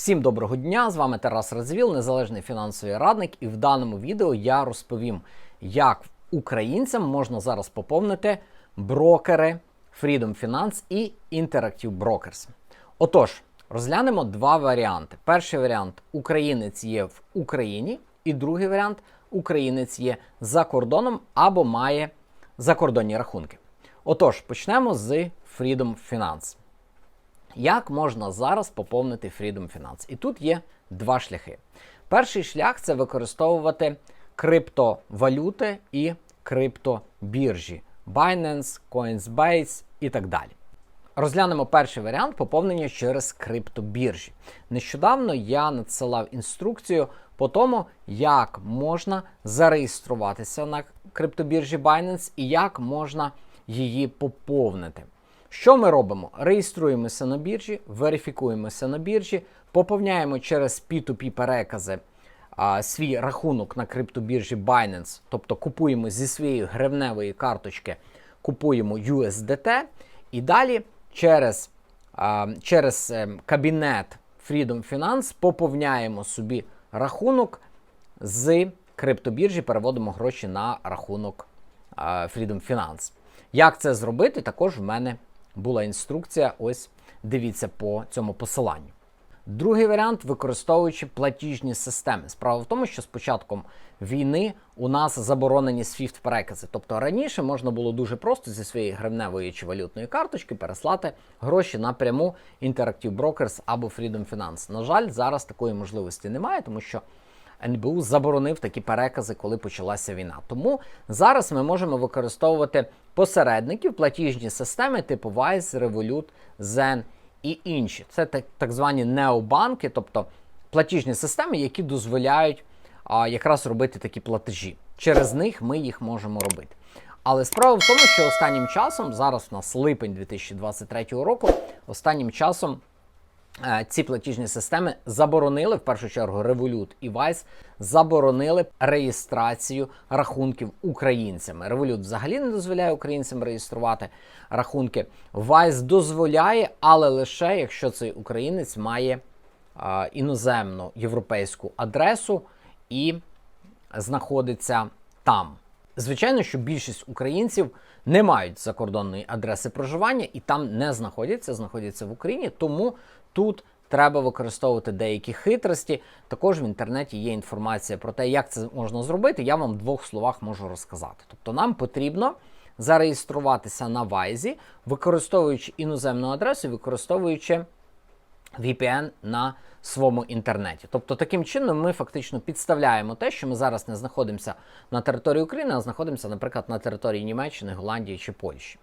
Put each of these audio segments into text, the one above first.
Всім доброго дня! З вами Тарас Радзвіл, незалежний фінансовий радник, і в даному відео я розповім, як українцям можна зараз поповнити брокери Freedom Finance і Interactive Brokers. Отож, розглянемо два варіанти. Перший варіант українець є в Україні, і другий варіант українець є за кордоном або має закордонні рахунки. Отож, почнемо з Freedom Finance. Як можна зараз поповнити Freedom Finance? І тут є два шляхи. Перший шлях це використовувати криптовалюти і криптобіржі Binance, Coinsbase і так далі. Розглянемо перший варіант поповнення через криптобіржі. Нещодавно я надсилав інструкцію по тому, як можна зареєструватися на криптобіржі Binance і як можна її поповнити. Що ми робимо? Реєструємося на біржі, верифікуємося на біржі, поповняємо через P2P перекази а, свій рахунок на криптобіржі Binance, тобто купуємо зі своєї гривневої карточки, купуємо USDT, і далі через, а, через е, кабінет Freedom Finance поповняємо собі рахунок з криптобіржі, переводимо гроші на рахунок а, Freedom Finance. Як це зробити, також в мене була інструкція. Ось дивіться по цьому посиланню. Другий варіант використовуючи платіжні системи. Справа в тому, що з початком війни у нас заборонені SWIFT перекази. Тобто раніше можна було дуже просто зі своєї гривневої чи валютної карточки переслати гроші напряму Interactive Brokers або Freedom Finance. На жаль, зараз такої можливості немає, тому що НБУ заборонив такі перекази, коли почалася війна. Тому зараз ми можемо використовувати посередників, платіжні системи типу Wise, Revolut, Zen і інші. Це так, звані необанки, тобто платіжні системи, які дозволяють а, якраз робити такі платежі. Через них ми їх можемо робити. Але справа в тому, що останнім часом, зараз у нас липень 2023 року, останнім часом. Е, Ці платіжні системи заборонили в першу чергу Revolut і Wise заборонили реєстрацію рахунків українцями. Revolut взагалі не дозволяє українцям реєструвати рахунки. Wise дозволяє, але лише якщо цей українець має а, іноземну європейську адресу і знаходиться там. Звичайно, що більшість українців не мають закордонної адреси проживання і там не знаходяться, знаходяться в Україні. Тому тут треба використовувати деякі хитрості. Також в інтернеті є інформація про те, як це можна зробити. Я вам в двох словах можу розказати. Тобто, нам потрібно зареєструватися на Вайзі, використовуючи іноземну адресу, використовуючи VPN на своєму інтернеті. Тобто, таким чином ми фактично підставляємо те, що ми зараз не знаходимося на території України, а знаходимося, наприклад, на території Німеччини, Голландії чи Польщі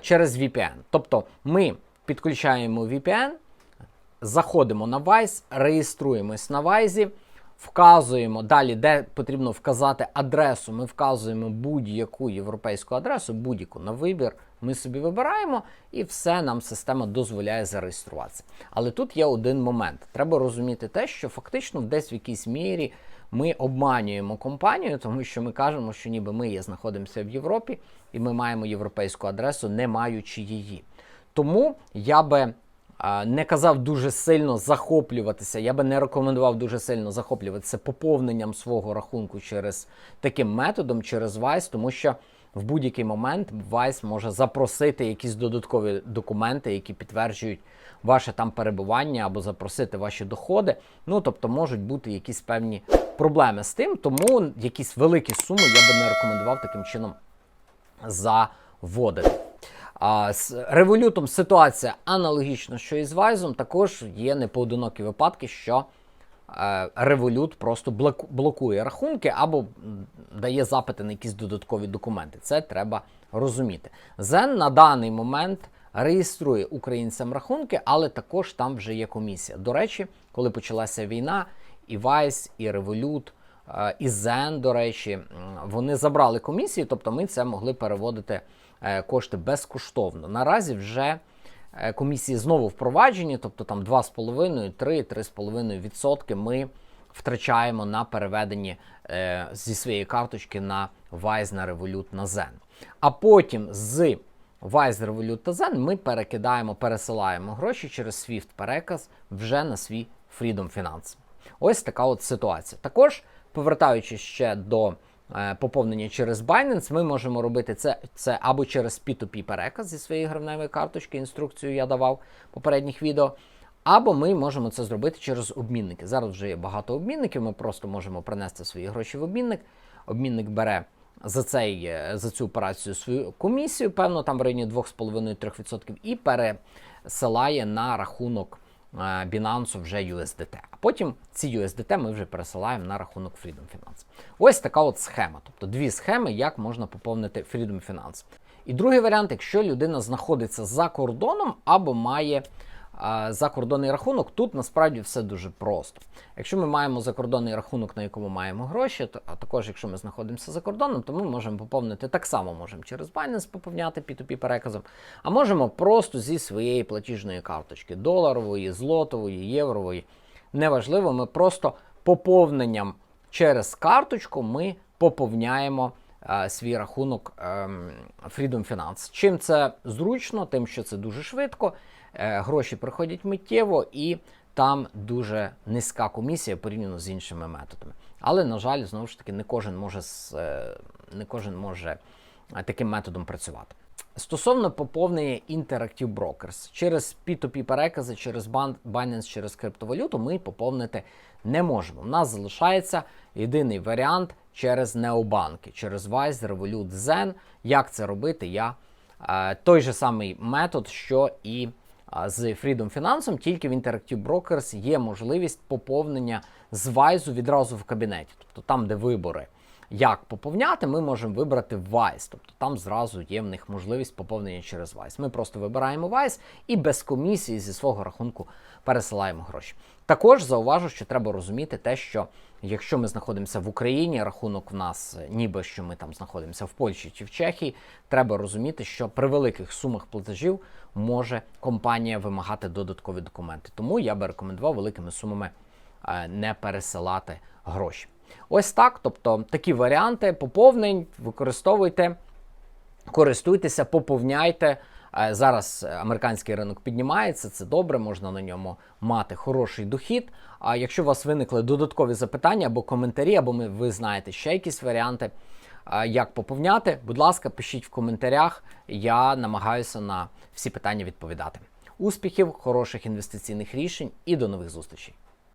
через VPN. Тобто ми підключаємо VPN, заходимо на Vice, реєструємось на Vice, вказуємо далі, де потрібно вказати адресу. Ми вказуємо будь-яку європейську адресу, будь-яку на вибір. Ми собі вибираємо, і все нам система дозволяє зареєструватися. Але тут є один момент. Треба розуміти те, що фактично десь в якійсь мірі ми обманюємо компанію, тому що ми кажемо, що ніби ми є, знаходимося в Європі, і ми маємо європейську адресу, не маючи її. Тому я би не казав дуже сильно захоплюватися, я би не рекомендував дуже сильно захоплюватися поповненням свого рахунку через таким методом, через Vice, тому що в будь-який момент Vice може запросити якісь додаткові документи, які підтверджують ваше там перебування або запросити ваші доходи. Ну тобто можуть бути якісь певні проблеми з тим, тому якісь великі суми я би не рекомендував таким чином заводити. З револютом ситуація аналогічна, що і з Вайзом, також є непоодинокі випадки, що е, Револют просто блокує рахунки або дає запити на якісь додаткові документи. Це треба розуміти. Зен на даний момент реєструє українцям рахунки, але також там вже є комісія. До речі, коли почалася війна, і Вайс, і Револют, і Зен, до речі, вони забрали комісії, тобто ми це могли переводити е, кошти безкоштовно. Наразі вже е, комісії знову впроваджені, тобто там 2,5, 3, 3,5% ми втрачаємо на переведенні е, зі своєї карточки на Wise, на Revolut, на Zen. А потім з Wise, Revolut та Zen ми перекидаємо, пересилаємо гроші через SWIFT переказ вже на свій Freedom Finance. Ось така от ситуація. Також, повертаючись ще до е, поповнення через Binance, ми можемо робити це, це або через P2P переказ зі своєї гривневої карточки, інструкцію я давав в попередніх відео. Або ми можемо це зробити через обмінники. Зараз вже є багато обмінників, ми просто можемо принести свої гроші в обмінник. Обмінник бере за цей, е, за цю операцію свою комісію, певно, там в районі 2,5-3%, і пересилає на рахунок Binance вже USDT. А потім ці USDT ми вже пересилаємо на рахунок Freedom Finance. Ось така от схема. Тобто дві схеми, як можна поповнити Freedom Finance. І другий варіант, якщо людина знаходиться за кордоном або має закордонний рахунок, тут насправді все дуже просто. Якщо ми маємо закордонний рахунок, на якому маємо гроші, то, а також якщо ми знаходимося за кордоном, то ми можемо поповнити так само, можемо через Binance поповняти P2P переказом, а можемо просто зі своєї платіжної карточки доларової, злотової, єврової. Неважливо, ми просто поповненням через карточку ми поповняємо е, свій рахунок ем, Freedom Finance. Чим це зручно, тим, що це дуже швидко, гроші приходять миттєво і там дуже низька комісія порівняно з іншими методами. Але, на жаль, знову ж таки, не кожен може, е, не кожен може е, таким методом працювати. Стосовно поповнення Interactive Brokers, через P2P перекази, через Binance, через криптовалюту ми поповнити не можемо. У нас залишається єдиний варіант через необанки, через Wise, Revolut, Zen. Як це робити? Я е, той же самий метод, що і е, з Freedom Finance, тільки в Interactive Brokers є можливість поповнення з вайзу відразу в кабінеті, тобто там, де вибори як поповняти, ми можемо вибрати Wise. Тобто там зразу є в них можливість поповнення через Wise. Ми просто вибираємо Wise і без комісії зі свого рахунку пересилаємо гроші. Також зауважу, що треба розуміти те, що якщо ми знаходимося в Україні, рахунок в нас, е, ніби що ми там знаходимося в Польщі чи в Чехії, треба розуміти, що при великих сумах платежів може компанія вимагати додаткові документи. Тому я би рекомендував великими сумами е, не пересилати гроші. Ось так. Тобто такі варіанти поповнень використовуйте, користуйтеся, поповняйте. Е, Зараз американський ринок піднімається, це добре, можна на ньому мати хороший дохід. А якщо у вас виникли додаткові запитання або коментарі, або ви знаєте ще якісь варіанти, е, як поповняти, будь ласка, пишіть в коментарях. Я намагаюся на всі питання відповідати. Успіхів, хороших інвестиційних рішень і до нових зустрічей!